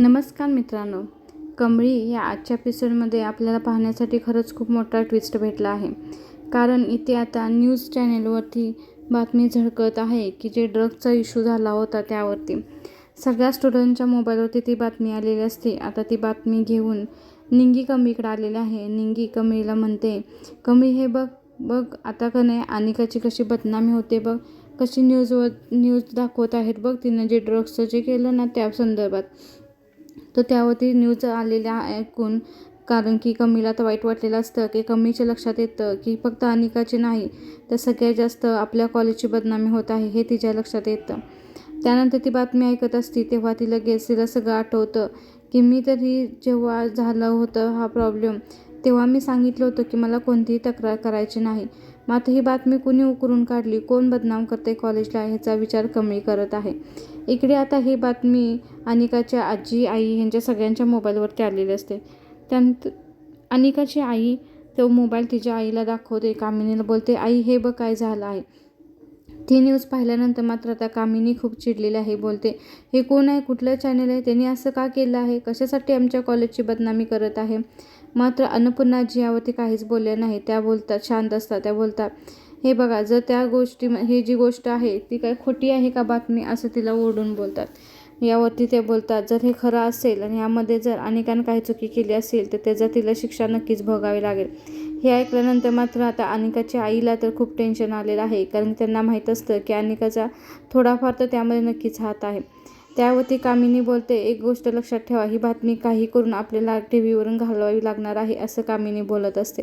नमस्कार मित्रांनो. कमळी या आजच्या एपिसोडमध्ये आपल्याला पाहण्यासाठी खरंच खूप मोठा ट्विस्ट भेटला आहे. कारण इथे आता न्यूज चॅनेलवरती बातमी झळकत आहे की जे ड्रग्सचा इश्यू झाला होता त्यावरती. सगळ्या स्टुडंटच्या मोबाईलवरती ती बातमी आलेली असते. आता ती बातमी घेऊन निंगी कमळीकडे आलेली आहे. निंगी कमळीला म्हणते कमळी हे बघ बघ आता का नाही अनिकाची कशी बदनामी होते बघ. कशी न्यूजवर न्यूज दाखवत आहेत बघ तिनं जे ड्रग्सचं जे केलं ना त्या संदर्भात. तर त्यावरती न्यूज आलेल्या ऐकून कारण की कमीला तर वाईट वाटलेलं असतं की कमीच्या लक्षात येतं की फक्त अनिकाची नाही तर सगळ्यात जास्त आपल्या कॉलेजची बदनामी होत आहे हे तिच्या लक्षात येतं. त्यानंतर ती बातमी ऐकत असती तेव्हा ती लगेच तिला सगळं आठवतं की मी तरी जेव्हा झालं होतं हा प्रॉब्लेम तेव्हा मी सांगितलं होतं की मला कोणतीही तक्रार करायची नाही. मात्र ही बातमी कुणी उकरून काढली? कोण बदनाम करते कॉलेजला ह्याचा विचार कमी करत आहे. इकडे आता ही बातमी अनिकाच्या आजी आई ह्यांच्या सगळ्यांच्या मोबाईलवरती आलेली असते. त्यानंतर अनिकाची आई तो मोबाईल तिच्या आईला दाखवते कामिनीला बोलते आई हे बघ काय झालं आहे. ती न्यूज पाहिल्यानंतर मात्र आता कामिनी खूप चिडलेली आहे बोलते हे कोण आहे? कुठलं चॅनल आहे? त्यांनी असं का केलं आहे? कशासाठी आमच्या कॉलेजची बदनामी करत आहे? मात्र अन्नपूर्णाजी यावरती काहीच बोलल्या नाही. त्या बोलतात शांत असतात. त्या बोलतात हे बघा जर त्या गोष्टी ही जी गोष्ट आहे ती काय खोटी आहे का बातमी असं तिला ओरडून बोलतात. यावरती ते बोलतात जर हे खरं असेल आणि यामध्ये जर अनेकांनी काही चुकी केली असेल तर त्याचा तिला शिक्षा नक्कीच भोगावी लागेल. हे ऐकल्यानंतर मात्र आता अनिकाच्या आईला तर खूप टेन्शन आलेलं आहे कारण त्यांना माहीत असतं की अनिकाचा थोडाफार तर त्यामध्ये नक्कीच हात आहे. त्यावरती कामिनी बोलते एक गोष्ट लक्षात ठेवा ही बातमी काही करून आपल्याला टी व्हीवरून घालवावी लागणार आहे असं कामिनी बोलत असते.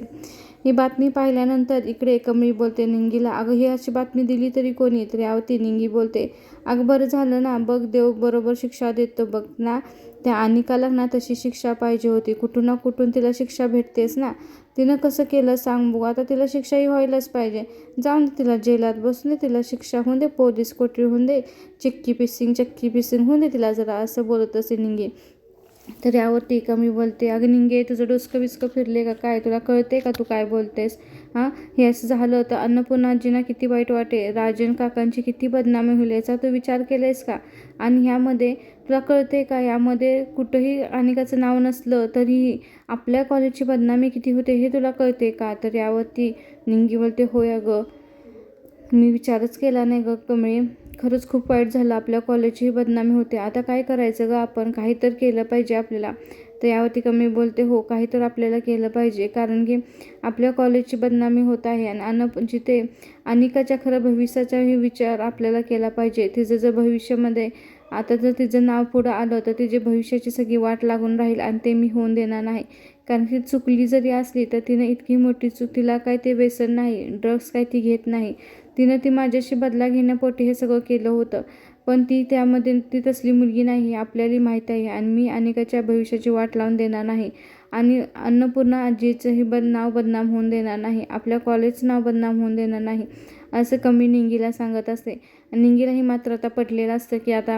ही बातमी पाहिल्यानंतर इकडे कमळी बोलते निंगीला अगं ही अशी बातमी दिली तरी कोणी? तर यावरती निंगी बोलते अगं बरं झालं ना बघ देव बरोबर शिक्षा देतो बघ ना त्या अनिकाला ना तशी शिक्षा पाहिजे होती कुठून ना कुठून तिला शिक्षा भेटतेच ना तिनं कसं केलं सांग बघू. आता तिला शिक्षाही व्हायलाच पाहिजे. जाऊन दे तिला जेलात बसून दे तिला शिक्षा होऊन दे पोलीस कोठरी होऊन दे चिक्की पिसिंग चक्की पिसिंग होऊन दे तिला जरा असं बोलत असे निंगे. तर यावरती मी बोलते अगं निंगे तुझं डोसकं बिस्कं फिरले का? काय? तुला कळते का तू काय बोलतेस? हां? हे असं झालं तर अन्नपूर्णाजींना किती वाईट वाटे. राजन काकांची किती बदनामी होईल याचा तू विचार केलायस का? आणि ह्यामध्ये तुला कळते का? यामध्ये कुठंही अनेकाचं नाव नसलं तरीही आपल्या कॉलेजची बदनामी किती होते हे तुला कळते का? तर यावरती निंगी बोलते होय अगं मी विचारच केला नाही गं कमळे. खरंच खूप वाईट झालं. आपल्या कॉलेजची बदनामी होते. आता काय करायचं गं आपण? काही तर केलं पाहिजे आपल्याला. तर यावरती कमी बोलते. हो काही तर आपल्याला केलं पाहिजे. कारण की आपल्या कॉलेजची बदनामी होत आहे आणि अन जिथे अनिकाच्या खरं भविष्याचाही विचार आपल्याला केला पाहिजे. तिचं जर भविष्यामध्ये आता जर तिचं नाव पुढं आलं तर तिचे भविष्याची सगळी वाट लागून राहील आणि ते मी होऊन देणार नाही. कारण की चुकली जरी असली तर तिनं इतकी मोठी चूक तिला काय ते व्यसन नाही ड्रग्स काय ती घेत नाही. तिनं ती माझ्याशी बदला घेण्यापोटी हे सगळं केलं होतं. पण ती त्यामध्ये ती तसली मुलगी नाही आपल्याला माहीत आहे आणि मी अनेकाच्या भविष्याची वाट लावून देणार नाही. आणि अन्नपूर्णा आजीचंही बद नाव बदनाम होऊन देणार नाही. आपल्या कॉलेजचं नाव बदनाम होऊन देणार नाही असं कमी निंगीला सांगत असते. निंगीलाही मात्र आता पटलेलं असतं की आता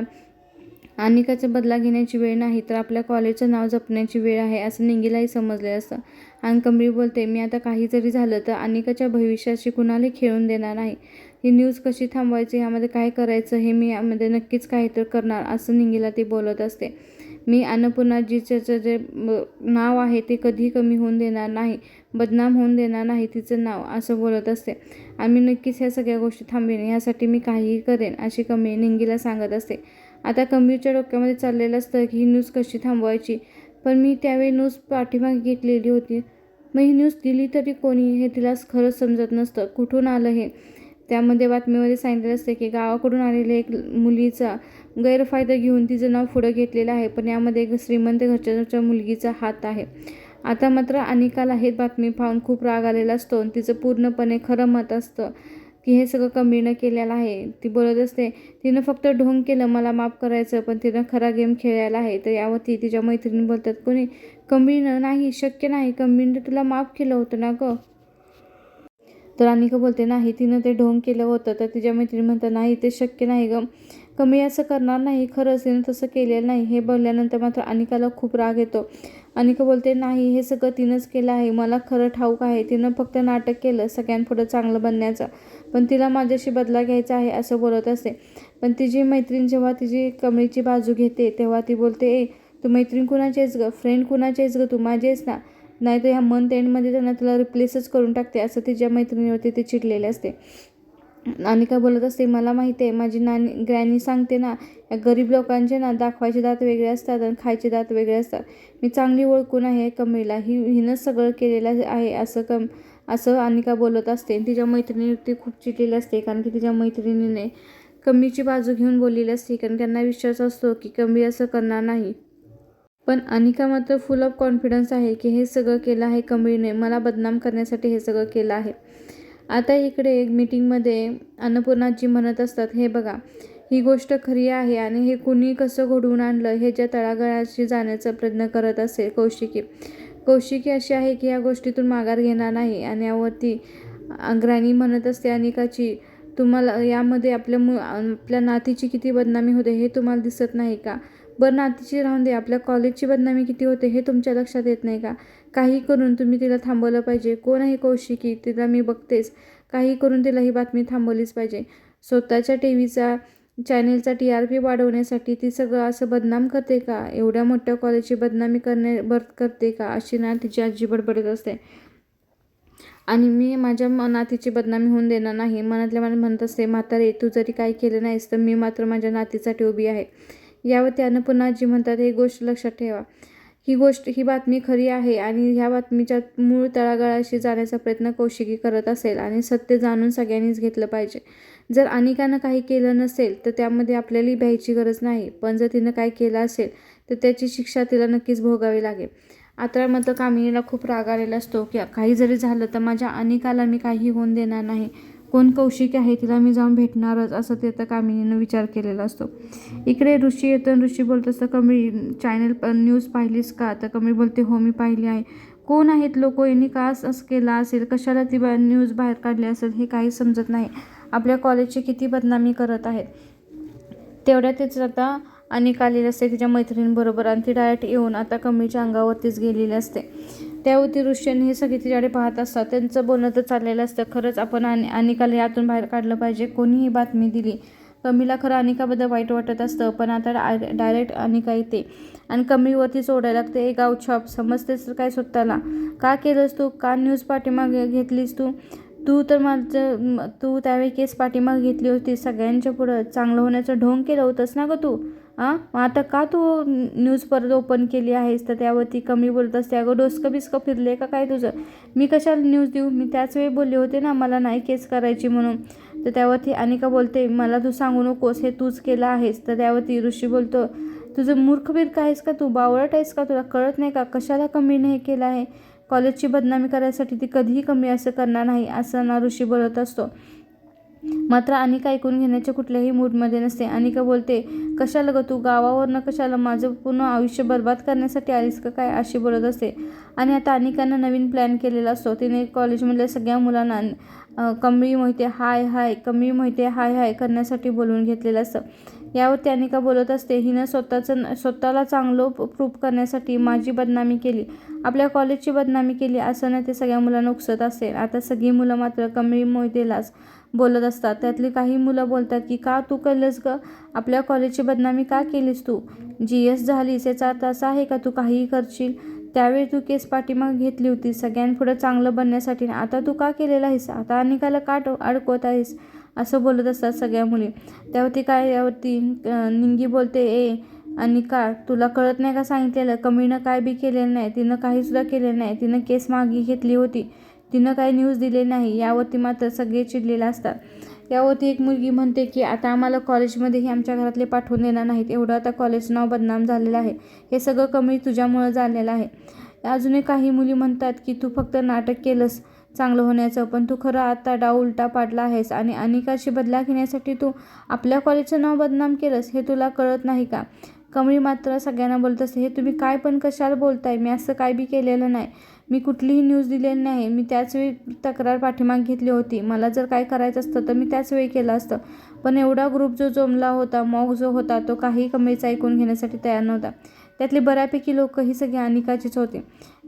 अनिकाचा बदला घेण्याची वेळ नाही तर आपल्या कॉलेजचं नाव जपण्याची वेळ आहे असं निंगीलाही समजले असतं. आणि कमरी बोलते मी आता काही जरी झालं तर अनिकाच्या भविष्याशी कुणालाही खेळून देणार नाही. ही न्यूज कशी थांबवायची ह्यामध्ये काय करायचं हे मी यामध्ये नक्कीच काहीतरी करणार असं निंगीला ती बोलत असते. मी अन्नपूर्णाजीचं जे नाव आहे ते कधीही कमी होऊन देणार नाही बदनाम होऊन देणार नाही तिचं नाव असं बोलत असते. आम्ही नक्कीच ह्या सगळ्या गोष्टी थांबवेन ह्यासाठी मी काहीही करेन अशी कमी निंगीला सांगत असते. आता कमीच्या डोक्यामध्ये चाललेलं असतं की ही न्यूज कशी थांबवायची पण मी त्यावेळी न्यूज पाठीमागे घेतलेली होती. मग ही न्यूज दिली तरी कोणी हे तिला खरंच समजत नसतं कुठून आलं हे? त्यामध्ये बातमीमध्ये सांगितलेलं असते की गावाकडून आलेले एक मुलीचा गैरफायदा घेऊन तिचं नाव पुढं घेतलेलं आहे पण यामध्ये एक श्रीमंत घरच्या मुलगीचा हात आहे. आता मात्र अनिकाला हे बातमी पाहून खूप राग आलेला असतो आणि तिचं पूर्णपणे खरं मत असतं की हे सगळं कमीनं केलेलं आहे. ती बोलत असते तिनं फक्त ढोंग केलं मला माफ करायचं पण तिनं खरा गेम खेळायला आहे तर यावरती तिच्या मैत्रिणी बोलतात कोणी कमीनं नाही शक्य नाही कमीनं तुला माफ केलं होतं ना गं? तर अनिका बोलते नाही तिनं ते ढोंग केलं होतं तर तिच्या मैत्रिणी म्हणतात नाही ते शक्य नाही गं. कमी असं करणार नाही खरंच तिनं तसं केलेलं नाही. हे बोलल्यानंतर मात्र अनिकाला खूप राग येतो. अनिका बोलते नाही हे सगळं तिनंच केलं आहे. मला खरं ठाऊक आहे तिनं फक्त नाटक केलं सगळ्यांपुढं चांगलं बनण्याचं. पण तिला माझ्याशी बदला घ्यायचा आहे असं बोलत असते. पण तिची मैत्रीण जेव्हा तिची कमळीची बाजू घेते तेव्हा ती बोलते ए तू मैत्रीण कुणाची आहेस गं? फ्रेंड कुणाची आहेस गं? तू माझी आहेस ना? नाही तर ह्या मंथ एंडमध्ये त्यांना तुला रिप्लेसच करून टाकते असं तिच्या मैत्रिणीवरती ते चिडलेले असते. अनिका बोलत असते मला माहिती आहे माझी नानी ग्रॅनी सांगते ना या गरीब लोकांचे ना दाखवायचे दात वेगळे असतात आणि खायचे दात वेगळे असतात. मी चांगली ओळखून आहे कमळीला ही हिनंच सगळं केलेलं आहे असं कम असं अनिका बोलत असते. तिच्या मैत्रिणीवरती खूप चिडलेली असते कारण की तिच्या मैत्रिणीने कमीची बाजू घेऊन बोललेली असते कारण त्यांना विश्वास असतो की कमी असं करणार नाही. पण अनिका मात्र फुल ऑफ कॉन्फिडन्स आहे की हे सगळं केलं आहे कमळीने मला बदनाम करण्यासाठी हे सगळं केलं आहे. आता इकडे एक मीटिंगमध्ये अन्नपूर्णाजी म्हणत असतात हे बघा ही गोष्ट खरी आहे आणि हे कुणी कसं घडवून आणलं हे ज्या तळागळाशी जाण्याचा प्रयत्न करत असेल कौशिकी. कौशिकी अशी आहे की या गोष्टीतून माघार घेणार नाही आणि यावरती ग्रॅनी म्हणत असते अनिकाची तुम्हाला यामध्ये आपल्या मु आपल्या नातीची किती बदनामी होते हे तुम्हाला दिसत नाही का? बरं नातीची राहून दे. आपल्या कॉलेजची बदनामी किती होते हे तुमच्या लक्षात येत नाही का? काही करून तुम्ही तिला थांबवलं पाहिजे. कोण आहे कौशिकी? तिला मी बघतेच. काही करून तिला ही बातमी थांबवलीच पाहिजे. स्वतःच्या टी व्हीचा चॅनेलचा टी आर पी वाढवण्यासाठी ती सगळं असं बदनाम करते का? एवढ्या मोठ्या कॉलेजची बदनामी करणे बर करते का? अशी ना तिची आजी बडबडत असते. आणि मी माझ्या म- नातीची बदनामी होऊन देणार नाही. मनातल्या मनात म्हणत असते म्हातारे तू जरी काही केलं नाहीस तर मी मात्र माझ्या नातीसाठी उभी आहे. यावर त्यानं पुन्हा आजी म्हणतात ही गोष्ट लक्षात ठेवा. ही गोष्ट ही बातमी खरी आहे आणि ह्या बातमीच्या मूळ तळागाळाशी जाण्याचा प्रयत्न कौशिकी करत असेल आणि सत्य जाणून सगळ्यांनीच घेतलं पाहिजे. जर अनिकानं काही केलं नसेल तर त्यामध्ये आपल्याला भ्यायची गरज नाही. पण जर तिनं काय केलं असेल तर त्याची शिक्षा तिला नक्कीच भोगावी लागेल. आता मात्र कामिनीला खूप राग आलेला असतो की काही जरी झालं तर माझ्या अनिकाला मी काही होऊन देणार नाही. कोण कौशिक आहे तिला मी जाऊन भेटणारच असं ते तर कामिनीनं विचार केलेला असतो. इकडे ऋषी येतो आणि ऋषी बोलत असतं कमी चॅनल न्यूज पाहिलीस का? तर कमी बोलते हो मी पाहिली आहे. कोण आहेत लोक? यांनी का असं केला असेल? कशाला ती बा न्यूज बाहेर काढली असेल? हे काही समजत नाही. आपल्या कॉलेजची किती बदनामी करत आहेत. तेवढ्या तिचं आता अनेक आलेली असते तिच्या मैत्रिणींबरोबर आणि ती डायरेक्ट येऊन आता कमीच्या अंगावरतीच गेलेली असते. त्यावरती ऋष्यन हे सगळे तिच्याकडे पाहत असतात. त्यांचं बोलणं तर चाललेलं असतं. खरंच आपण आणि अनिकाला यातून बाहेर काढलं पाहिजे. कोणीही बातमी दिली. कमीला खरं अनिकाबद्दल वाईट वाटत असतं पण आता डाय डायरेक्ट अनिका येते आणि कमीवरती सोडायला लागते. ए गाव छाप. समजतेस तर काय स्वतःला? का केलंस तू? का न्यूज पाठीमागे घेतलीस तू? तू तर माझं तू त्यावेळी केस पाठीमागे घेतली होती सगळ्यांच्या पुढं चांगलं होण्याचं ढोंग केलं होतंस ना गं तू? हां मग आता का तू न्यूज परत ओपन केली आहेस? तर त्यावरती कमी बोलत असते अगं डोसकं बिस्कं फिरले का काय तुझं? मी कशाला न्यूज देऊ? मी त्याच वेळी बोलले होते ना मला नाही केस करायची म्हणून. तर त्यावरती अनिका बोलते मला तू सांगू नकोस हे तूच केलं आहेस. तर त्यावरती ऋषी बोलतो तुझं मूर्ख बिर्ख आहेस का तू? बावळट आहेस का तुला? कळत नाही का? कशाला कमीने हे केलं आहे? कॉलेजची बदनामी करायसाठी ती कधीही कमी असं करणार नाही असं ना ऋषी बोलत असतो. मात्र अनिका ऐकून घेण्याच्या कुठल्याही मूडमध्ये नसते. अनिका बोलते कशाला ग तू? गावावरनं कशाला? माझं पूर्ण आयुष्य बर्बाद करण्यासाठी आलीस का काय? अशी बोलत असते. आणि आता अनिकानं नवीन प्लॅन केलेला असतो. तिने कॉलेजमधल्या सगळ्या मुलांना कमळी कमी मोहिते हाय हाय कमी मोहिते हाय हाय करण्यासाठी बोलवून घेतलेलं असतं. यावरती अनिका बोलत असते हिनं स्वतःचं स्वतःला चांगलं प्रूफ करण्यासाठी माझी बदनामी केली. आपल्या कॉलेजची बदनामी केली असं ना ते सगळ्या मुलांना उकसत असते. आता सगळी मुलं मात्र कमी मोहितेलाच बोलत असतात. त्यातली काही मुलं बोलतात की का तू केलंस ग? आपल्या कॉलेजची बदनामी का केलीस तू? जी एस झालीस याचा अर्थ असा आहे का तू काहीही करशील? त्यावेळी तू केस पाठीमाग घेतली होती सगळ्यांपुढं चांगलं बनण्यासाठी. आता तू का केलेलं आहेस? आता अनिकाला का अडकवत आहेस. असं बोलत असतात सगळ्या मुली. त्यावरती काय यावरती निंगी बोलते ए अनिका तुला कळत नाही का सांगितलेलं? कमीनं काय बी केलेलं नाही. तिनं काहीसुद्धा केलेलं नाही. तिनं केस मागे घेतली होती. तिनं काही न्यूज दिले नाही. यावरती मात्र सगळे चिडलेले असतात. यावरती एक मुलगी म्हणते की आता आम्हाला कॉलेजमध्येही आमच्या घरातले पाठवून देणार नाहीत. एवढं आता कॉलेज नाव बदनाम झालेलं आहे. हे सगळं कमी तुझ्यामुळं झालेलं आहे. अजूनही काही मुली म्हणतात की तू फक्त नाटक केलंस. चांगलं होण्याचं. पण तू खरं आता डाव उलटा पाडला आहेस आणि अनिकाची बदला घेण्यासाठी तू आपल्या कॉलेजचं नाव बदनाम केलंस हे तुला कळत नाही का? कमळी मात्र सगळ्यांना बोलत असते हे तुम्ही काय पण कशाला बोलताय? मी असं काय बी केलेलं नाही. मी कुठलीही न्यूज दिलेली नाही. मी त्याच वेळी तक्रार पाठीमाग घेतली होती. मला जर काय करायचं असतं तर मी त्याच वेळी केलं असतं. पण एवढा ग्रुप जो जमला होता मॉग जो होता तो काही कमीचा ऐकून घेण्यासाठी तयार नव्हता. त्यातले बऱ्यापैकी लोक ही सगळी अनिकाचीच होती.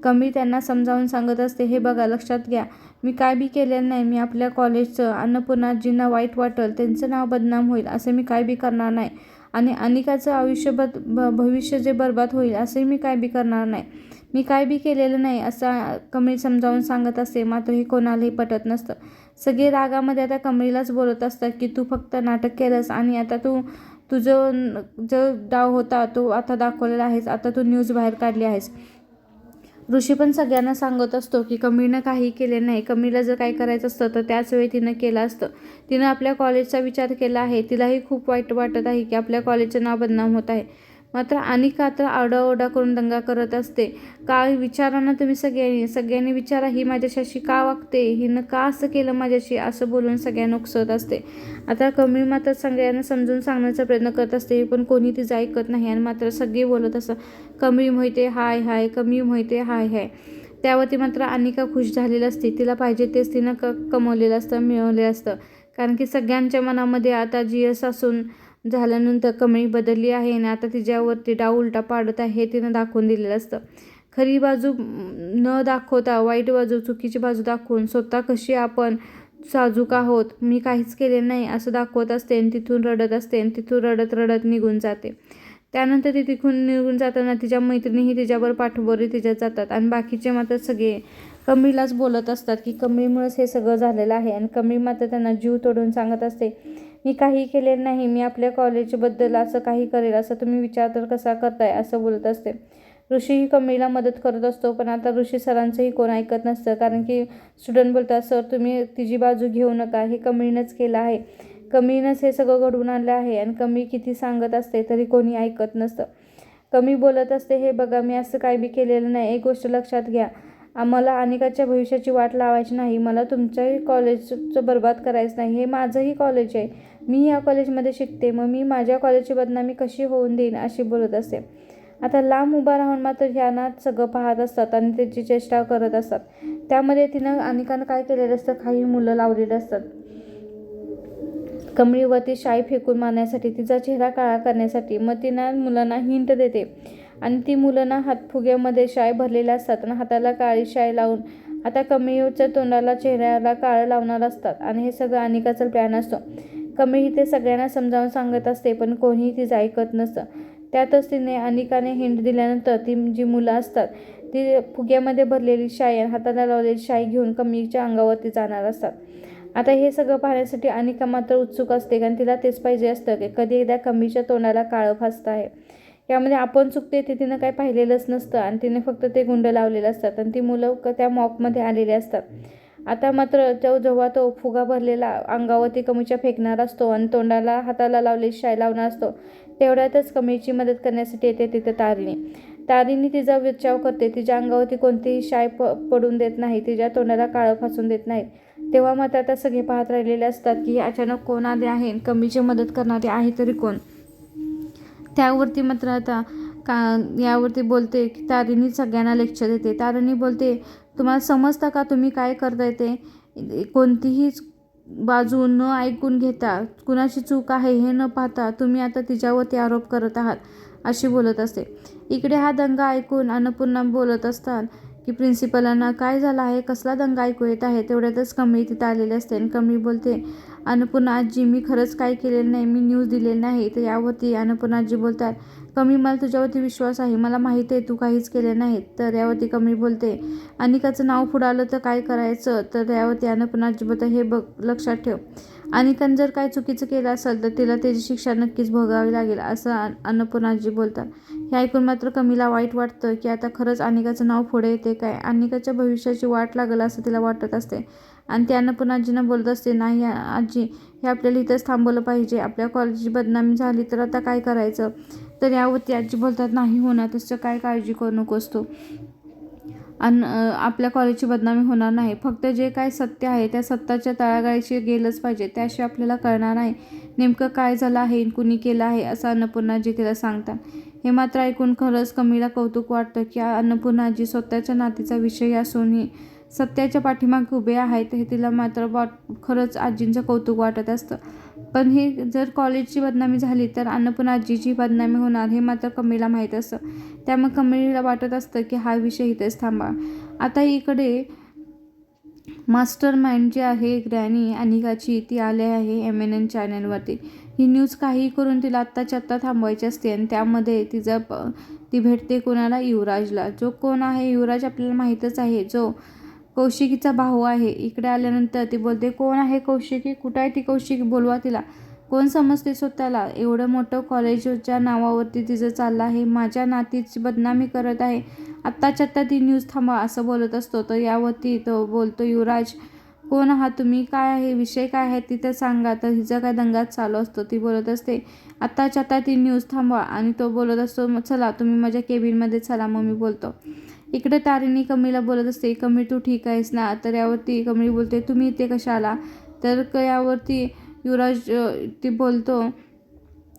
कमी त्यांना समजावून सांगत असते हे बघा लक्षात घ्या. मी काय बी केलेलं नाही. मी आपल्या कॉलेजचं अन्नपूर्णाजींना वाईट वाटेल. त्यांचं नाव बदनाम होईल. असं मी काय बी करणार नाही. आणि अनिकाचं आयुष्य बद ब भविष्य जे बरबाद होईल असंही मी काय बी करणार नाही. मी काय बी केलेलं नाही असं कमळी समजावून सांगत असते. मात्र हे कोणालाही पटत नसतं. सगळे रागामध्ये आता कमळीलाच बोलत असतात की तू फक्त नाटक केलंस आणि आता तू तुझं जो डाव होता तो आता दाखवलेला आहेस. आता तू न्यूज बाहेर काढली आहेस. ऋषी पण सगळ्यांना सांगत असतो की कमीनं काही केले नाही. कमीला जर काही करायचं असतं तर त्याच वेळी तिनं केलं असतं. तिनं आपल्या कॉलेजचा विचार केला आहे. तिलाही खूप वाईट वाटत आहे की आपल्या कॉलेजचं नाव बदनाम होत आहे. मात्र अनिका तर आरडाओरडा करून दंगा करत असते. का विचारा ना तुम्ही सगळ्यांनी सगळ्यांनी विचारा ही माझ्याशी का वागते? हिनं का असं केलं माझ्याशी? असं बोलून सगळ्यांना उकसत असते. आता कमी मात्र सगळ्यांना समजून सांगण्याचा प्रयत्न करत असते पण कोणी तिचं ऐकत नाही आणि मात्र सगळे बोलत असं कमी मोहिते हाय हाय कमी मोहिते हाय हाय. त्यावरती मात्र अनिका खुश झालेली असते. तिला पाहिजे तेच तिनं क कमवलेलं असतं मिळवलेलं असतं. कारण की सगळ्यांच्या मनामध्ये आता जी एस असून झाल्यानंतर कमळी बदलली आहे आणि आता तिच्यावरती डाव उलटा पाडत आहे हे तिनं दाखवून दिलेलं असतं. खरी बाजू न दाखवता वाईट बाजू चुकीची बाजू दाखवून स्वतः कशी आपण साजूक आहोत मी काहीच केले नाही असं दाखवत असते आणि तिथून रडत असते आणि तिथून रडत रडत निघून जाते. त्यानंतर ती तिथून निघून जाताना तिच्या मैत्रिणीही तिच्यावर पाठबोरी तिच्यात जातात आणि बाकीचे मात्र सगळे कमीलाच बोलत असतात की कमीमुळेच हे सगळं झालेलं आहे. आणि कमी मात्र त्यांना जीव तोडून सांगत असते मी काही केलेलं नाही मी आपल्या कॉलेजबद्दल असं काही करेल असं तुम्ही विचार तर कसा करताय? असं बोलत असते. ऋषीही कमीला मदत करत असतो पण आता ऋषी सरांचंही कोण ऐकत नसतं कारण की स्टुडंट बोलतात सर तुम्ही तिची बाजू घेऊ नका हे कमीनंच केलं आहे. कमीनंच हे सगळं घडवून आणलं आहे आणि कमी किती सांगत असते तरी कोणी ऐकत नसतं. कमी बोलत असते हे बघा मी असं काही बी केलेलं नाही एक गोष्ट लक्षात घ्या. आम्हाला अनेकाच्या भविष्याची वाट लावायची नाही. मला तुमच्याही कॉलेजचं बर्बाद करायचं नाही. हे माझंही कॉलेज आहे. मी या कॉलेजमध्ये शिकते. मग मी माझ्या कॉलेजची बदनामी कशी होऊन देईन अशी बोलत असते. आता लांब उभा राहून मात्र ह्यांना सगळं पाहत असतात आणि त्याची चेष्टा करत असतात. त्यामध्ये तिनं अनेकानं काय केलेलं असतं? काही मुलं लावलेली असतात. कमळीवरती शाई फेकून मारण्यासाठी तिचा चेहरा काळा करण्यासाठी. मग तिनं मुलांना हिंट देते. आणि ती मुलं ना हातफुग्यामध्ये शाय भरलेल्या असतात आणि हाताला काळी शाय लावून आता कमीच्या तोंडाला चेहऱ्याला काळं लावणार असतात. आणि हे सगळं अनिकाचा प्लॅन असतो. कमळी ते सगळ्यांना समजावून सांगत असते पण कोणीही तिचं ऐकत नसतं. त्यातच तिने अनिकाने हिंट दिल्यानंतर ती जी मुलं असतात ती फुग्यामध्ये भरलेली शाई आणि हाताला लावलेली शाई घेऊन कमीच्या अंगावरती जाणार असतात. आता हे सगळं पाहण्यासाठी अनिका मात्र उत्सुक असते कारण तिला तेच पाहिजे असतं की कधी एकदा कमीच्या तोंडाला काळं फासतं आहे. यामध्ये आपण चुकते ते तिनं काही पाहिलेलंच नसतं आणि तिने फक्त ते गुंड लावलेलं असतात आणि ती मुलं क त्या मॉकमध्ये आलेली असतात. आता मात्र तो जेव्हा तो फुगा भरलेला अंगावरती कमीच्या फेकणार असतो आणि तोंडाला हाताला लावलेली शाय लावणार असतो तेवढ्यातच कमीची मदत करण्यासाठी येते तिथं तारिणी. तारिणी तिचा विचार करते तिच्या अंगावरती कोणतीही शाय प पडून देत नाही तिच्या तोंडाला काळं फासून देत नाही तेव्हा मात्र आता सगळे पाहत राहिलेले असतात की अचानक कोण आले आहे कमीची मदत करणारे आहे तरी कोण? त्यावरती मात्र आता का यावरती बोलते की तारिणी सगळ्यांना लेक्चर देते. तारिणी बोलते तुम्हाला समजता का तुम्ही काय करताय ते? कोणतीही बाजू न ऐकून घेता कुणाची चूक आहे हे न पाहता तुम्ही आता तिच्यावरती आरोप करत आहात अशी बोलत असते. इकडे हा दंगा ऐकून अन्नपूर्णा बोलत असतात की प्रिन्सिपलांना काय झालं आहे कसला दंगा ऐकू येत आहे तेवढ्यातच कमी तिथं आलेली असते. आणि कमी बोलते अन्नपूर्णा आजी मी खरंच काय केलेलं नाही मी न्यूज दिलेली नाही. तर यावरती अन्नपूर्णा आजी बोलतात कमी मला तुझ्यावरती विश्वास आहे मला माहिती आहे तू काहीच केले नाही. तर यावरती कमी बोलते अनिकाचं नाव पुढं आलं तर काय करायचं? तर यावरती अन्नपूर्णा आजी बोलतात हे बघ लक्षात ठेव अनिकान जर काय चुकीचं केलं असेल तर तिला त्याची शिक्षा नक्कीच भोगावी लागेल असं अन्नपूर्णाजी बोलतात. हे ऐकून मात्र कमीला वाईट वाटतं की आता खरंच अनिकाचं नाव पुढे येते काय? अनिकाच्या भविष्याची वाट लागेल असं तिला वाटत असते. आणि ती अन्नपूर्णाजींना बोलत असते नाही आजी हे आपल्याला इथंच थांबवलं पाहिजे. आपल्या कॉलेजची बदनामी झाली तर आता काय करायचं? तर यावरती आजी बोलतात नाही होणार तसं काय काळजी करू नकोस तू. आणि आपल्या कॉलेजची बदनामी होणार नाही. फक्त जे काय सत्य आहे त्या सत्ताच्या तळागाळीशी गेलंच पाहिजे. त्याशिवाय आपल्याला कळणार नाही नेमकं काय झालं आहे कुणी केलं आहे असं अन्नपूर्णाजी तिला सांगतात. हे मात्र ऐकून खरंच कमीला कौतुक वाटतं की अन्नपूर्णाजी स्वतःच्या नातीचा विषय असूनही सत्याच्या पाठीमागे उभे आहेत हे तिला मात्र वाट खरंच आजींचं कौतुक वाटत असतं. पण हे जर कॉलेजची बदनामी झाली तर अन्नपूर्णा आजीची बदनामी होणार हे मात्र कमीला माहीत असतं. त्यामुळे कमीला वाटत असतं की हा विषय इथेच थांबा. आता इकडे मास्टर माइंड जी आहे ग्रॅनी अनिकाची ती आले आहे एम एन एन चॅनलवरती ही न्यूज काहीही करून तिला आत्ताच्या आत्ता थांबवायची असते आणि त्यामध्ये तिचं प ती भेटते कोणाला? युवराजला. जो कोण आहे? युवराज आपल्याला माहीतच आहे. जो कौशिकीचा भाऊ आहे इकडे आल्यानंतर ती बोलते कोण आहे कौशिकी? कुठं आहे ती कौशिकी? बोलवा तिला. कोण समजते स्वतःला? एवढं मोठं कॉलेजच्या नावावरती तिचं चाललं आहे. माझ्या नातीची बदनामी करत आहे. आत्ताच्या आत्ता ती न्यूज थांबा असं बोलत असतो. तर यावरती तो बोलतो युवराज कोण आहात तुम्ही काय आहे विषय काय आहे तिथं सांगा. तर हिचा काय दंगात चालू असतो ती बोलत असते आत्ताच्या आता ती न्यूज थांबवा. आणि तो बोलत असतो चला तुम्ही माझ्या केबिनमध्ये चला मग मी बोलतो. इकडे तारिणी कमीला बोलत असते कमी तू ठीक आहेस ना? तर यावरती कमी बोलते तुम्ही इथे कशा आला तर क- यावरती युवराज ती बोलतो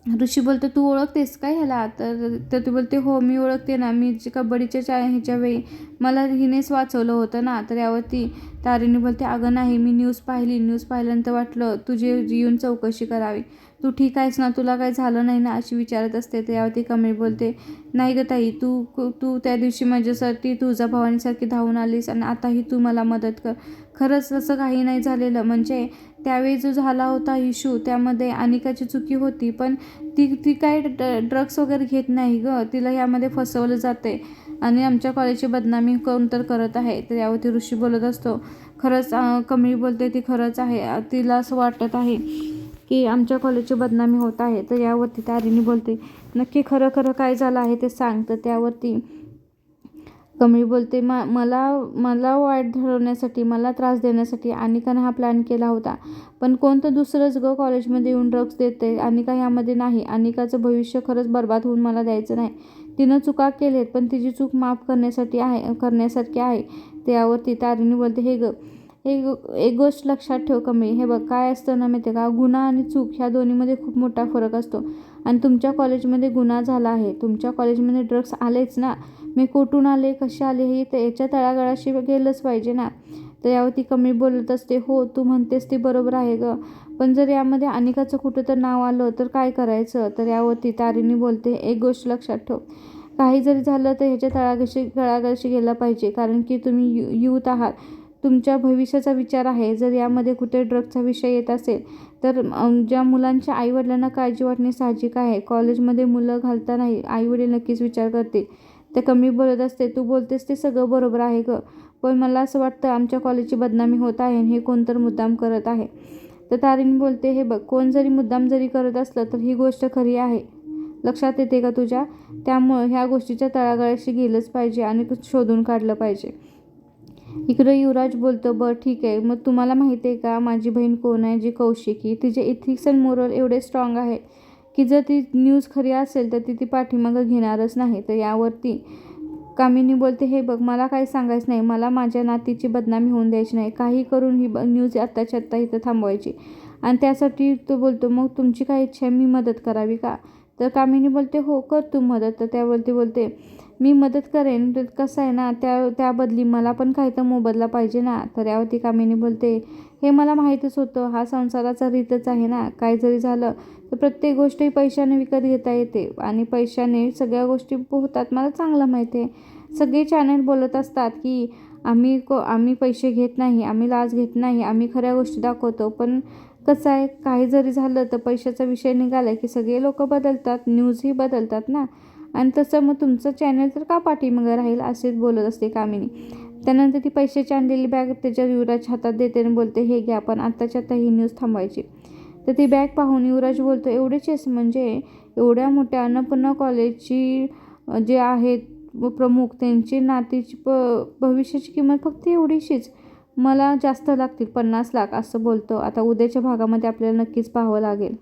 ऋषी बोलतो तू ओळखतेस काय ह्याला? तर तर ती बोलते हो मी ओळखते ना. मी जे कबड्डीच्या चा ह्याच्या वेळी मला हिनेच वाचवलं होतं ना तर यावरती तारिणी बोलते अगं नाही मी न्यूज पाहिली. न्यूज पाहिल्यानंतर वाटलं तुझी येऊन चौकशी करावी. तू ठीक आहेस ना? तुला काय झालं नाही ना? अशी विचारत असते. तर यावरती कमी बोलते नाही ग ताई तू तू त्या दिवशी माझ्यासाठी तुझ्या भावानीसारखी धावून आलीस आणि आताही तू मला मदत कर. खरंच असं काही नाही झालेलं. म्हणजे त्यावेळी जो झाला होता इशू त्यामध्ये अनिकाची चुकी होती पण ती ती काय ड्रग्स वगैरे घेत नाही ग. तिला यामध्ये फसवलं जाते आणि आमच्या कॉलेजची बदनामी कोण तर करत आहे तर यावरती ऋषी बोलत असतो. खरंच कमी बोलते ती खरंच आहे. तिला असं वाटत आहे की आमच्या कॉलेजची बदनामी होत आहे तर यावरती तारिणी बोलते नक्की खरं खरं काय झालं आहे ते सांग तर त्यावरती कमी बोलते. मा मला मला वाईट ठरवण्यासाठी मला त्रास देण्यासाठी अनिकानं हा प्लॅन केला होता. पण कोणतं दुसरंच ग कॉलेजमध्ये येऊन ड्रग्स देते अनिका यामध्ये नाही. अनिकाचं भविष्य खरंच बर्बाद होऊन मला द्यायचं नाही. तिनं चुका केल्यात पण तिची चूक माफ करण्यासाठी आहे करण्यासारखी आहे. त्यावरती तारिणी बोलते हे ग एक एक गोष्ट लक्षात ठेव कमी. हे बघ काय असतं ना माहिती आहे का? गुन्हा आणि चूक ह्या दोन्हीमध्ये खूप मोठा फरक असतो. आणि तुमच्या कॉलेजमध्ये गुन्हा झाला आहे. तुमच्या कॉलेजमध्ये ड्रग्स आलेच ना. मी कुठून आले कसे आले हे तर याच्या तळागाळाशी गेलंच पाहिजे ना. तर यावरती कमी बोलत असते हो तू म्हणतेस ती बरोबर आहे ग. पण जर यामध्ये अनिकाचं कुठं तर नाव आलं तर काय करायचं? तर यावरती तारीनी बोलते एक गोष्ट लक्षात ठेव. काही जरी झालं तर ह्याच्या तळागाशी तळागाळाशी गेलं पाहिजे. कारण की तुम्ही यू यूथ आहात. तुमच्या भविष्याचा विचार आहे. जर यामध्ये कुठे ड्रगचा विषय येत असेल तर ज्या मुलांच्या आईवडिलांना काळजी वाटणे साहजिक आहे. कॉलेजमध्ये मुलं घालतानाही आईवडील नक्कीच विचार करतील. ते कमी बोलत असते तू बोलतेस ते सगळं बरोबर आहे ग. पण मला असं वाटतं आमच्या कॉलेजची बदनामी होत आहे आणि हे कोणतर मुद्दाम करत आहे. तर तारीण बोलते हे बघ कोण जरी मुद्दाम जरी करत असलं तर ही गोष्ट खरी आहे. लक्षात येते का तुझ्या? त्यामुळं ह्या गोष्टीच्या तळागाळाशी गेलंच पाहिजे आणि शोधून काढलं पाहिजे. इकडं युवराज बोलतो बरं ठीक आहे. मग तुम्हाला माहिती आहे का माझी बहीण कोण आहे? जी कौशिकी. तिचे इथिक्स अँड मोरल एवढे स्ट्रॉंग आहे की जर ती न्यूज खरी असेल तर ती ती पाठीमागं घेणारच नाही. तर यावरती कामिनी बोलते हे बघ मला काही सांगायचं नाही. मला माझ्या नातीची बदनामी होऊन द्यायची नाही. काही करून ही ब न्यूज आत्ताच्या आत्ता इथं थांबवायची. आणि त्यासाठी तो बोलतो मग तुमची काय इच्छा आहे? मी मदत करावी का? तर कामिनी बोलते हो कर तू मदत. तर त्यावरती बोलते मी मदत करेन तर कसं आहे ना त्या त्याबदली मला पण काही तर मोबदला पाहिजे ना. तर यावरती कामिनी बोलते हे मला माहीतच होतं. हा संसाराचा रीतच आहे ना. काय जरी झालं तर प्रत्येक गोष्ट ही पैशाने विकत घेता येते. आणि पैशाने सगळ्या गोष्टी होतात मला चांगलं माहिती आहे. सगळे चॅनल बोलत असतात की आम्ही को आम्ही पैसे घेत नाही. आम्ही लाज घेत नाही. आम्ही खऱ्या गोष्टी दाखवतो. पण कसं आहे काही जरी झालं तर पैशाचा विषय निघाला की सगळे लोक बदलतात. न्यूजही बदलतात ना. आणि तसं मग तुमचं चॅनल तर का पाठीमागं राहील? असेच बोलत असते कामिनी. त्यानंतर ती पैशाची आणलेली बॅग त्याच्या युवराज हातात देते आणि बोलते हे घ्या पण आत्ताच्या आत्ता ही न्यूज थांबवायची. तर ती बॅग पाहून युवराज बोलतो एवढेचेच म्हणजे एवढ्या मोठ्या अन्नपूर्णा कॉलेजची जे आहेत व प्रमुख त्यांची नातीची प भविष्याची किंमत फक्त एवढीशीच. मला जास्त लागतील पन्नास लाख असं बोलतो. आता उद्याच्या भागामध्ये आपल्याला नक्कीच पाहावं लागेल.